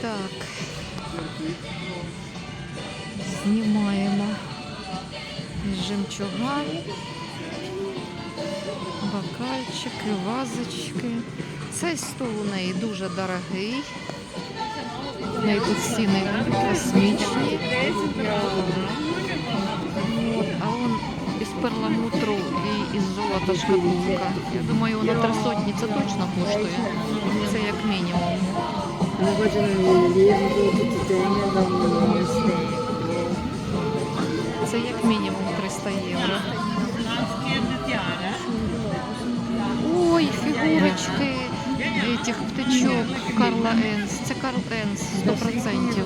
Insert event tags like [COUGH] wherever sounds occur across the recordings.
Так. Знімаємо жемчуга, бокальчики, вазочки. Цей стол у неї дуже дорогий. В неї тут стіни космічні. А он із перламутру і із золота шкатулка. Я думаю, вона три сотні це точно коштує. Це як мінімум. Це як мінімум 300 євро. Ой, фігурочки этих птичок Карла Енс. Це Карл Енс, 100%.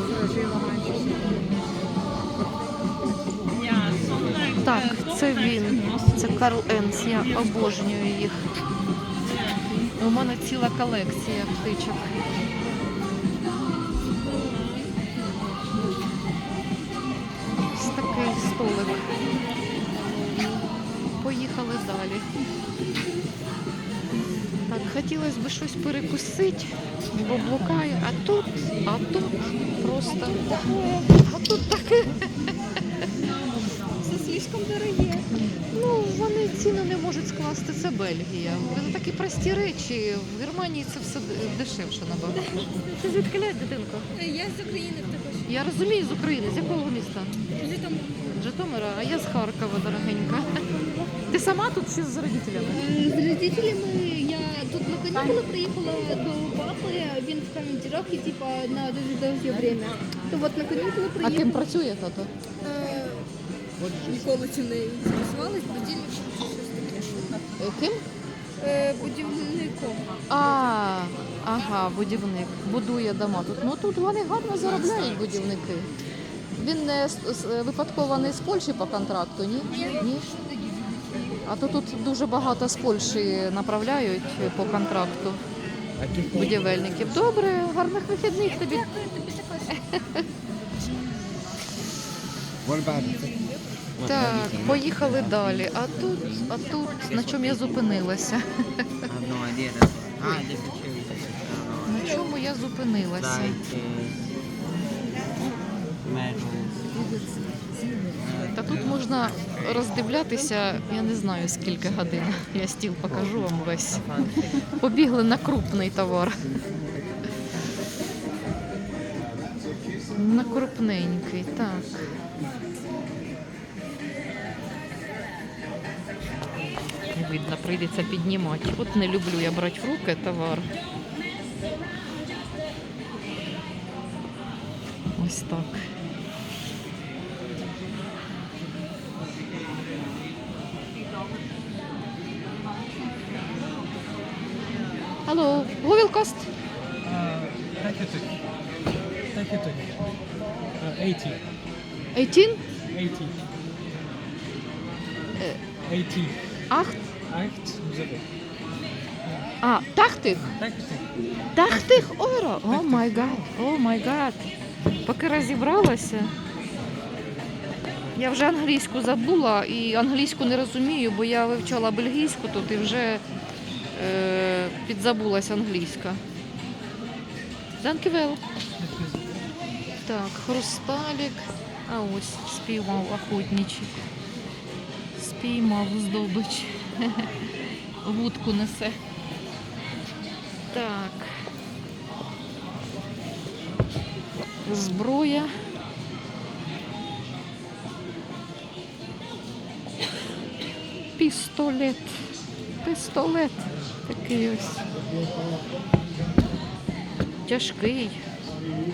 Так, це він. Це Карл Енс. Я обожнюю їх. У мене ціла колекція птичок. Далі. Так, хотілося б щось перекусити, бо блукаю, а тут, а тут просто таке, а тут таке. Це слишком дорогі. Ну, вони ціну не можуть скласти, це Бельгія. Це такі прості речі. В Германії це все дешевше набагато. Ти звідки дитинко? Я з України. Я розумію з України, з якого міста? Житом З Житомира, а я з Харкова, дорогенька. Ти сама тут чи з родителями? з родителями я тут на канікули приїхала до папи, він в командировці, типа на дуже довге время. То от на канікули А ким працює тато? Е, Ніколи цим не інтересувалась, будівельником чи щось таке. Е, Ким? Е, Будівником. А, ага, будівник. Будує дома тут. Ну тут вони гарно заробляють будівники. Він не з- з- випадково не з Польщі по контракту, ні? Ні. А то тут дуже багато з Польщі направляють по контракту будівельників. Добре, гарних вихідних тобі. Тобі також. What about Так, поїхали далі. А тут, а тут на чому я зупинилася? I don't На чому я зупинилася? Та тут можна роздивлятися, я не знаю скільки годин. Я стіл покажу вам весь. Побігли на крупний товар. На крупненький, так. Видно, прийдеться піднімати. От не люблю я брати в руки товар. Ось так. Так. Uh, 80. 18? 80. Е. 80. 8. І так. Тахтих оро? О май гад, о май гад. Поки розібралася. Я вже англійську забула і англійську не розумію, бо я вивчала бельгійську тут і вже е, підзабулась англійська. Данківел. Так, хрусталік. А ось спіймав охотничий. Спіймав здобич. [LAUGHS] Вудку несе. Так. Зброя. Пістолет. Пістолет. Такий ось. Тяжкий.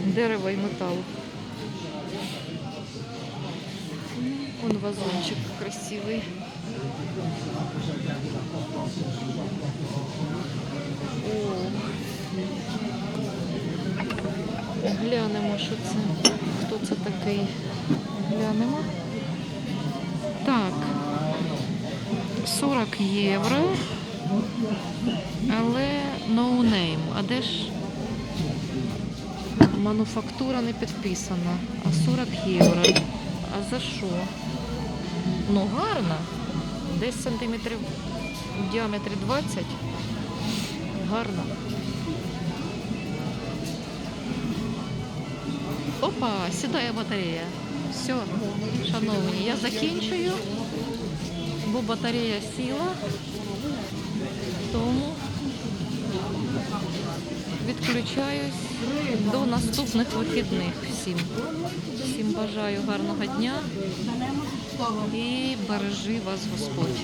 Дерево і метал. Он вазончик красивий. Глянемо, що це. Хто це такий? Глянемо. Так. 40 євро. Але no name. А де ж мануфактура не підписана. А 40 євро. А за що? Ну гарно. Десь сантиметрів в діаметрі 20. Гарно. Опа, сідає батарея. Все, шановні, я закінчую, бо батарея сіла. Тому відключаюсь до наступних вихідних всім. Всім бажаю гарного дня і бережи вас Господь.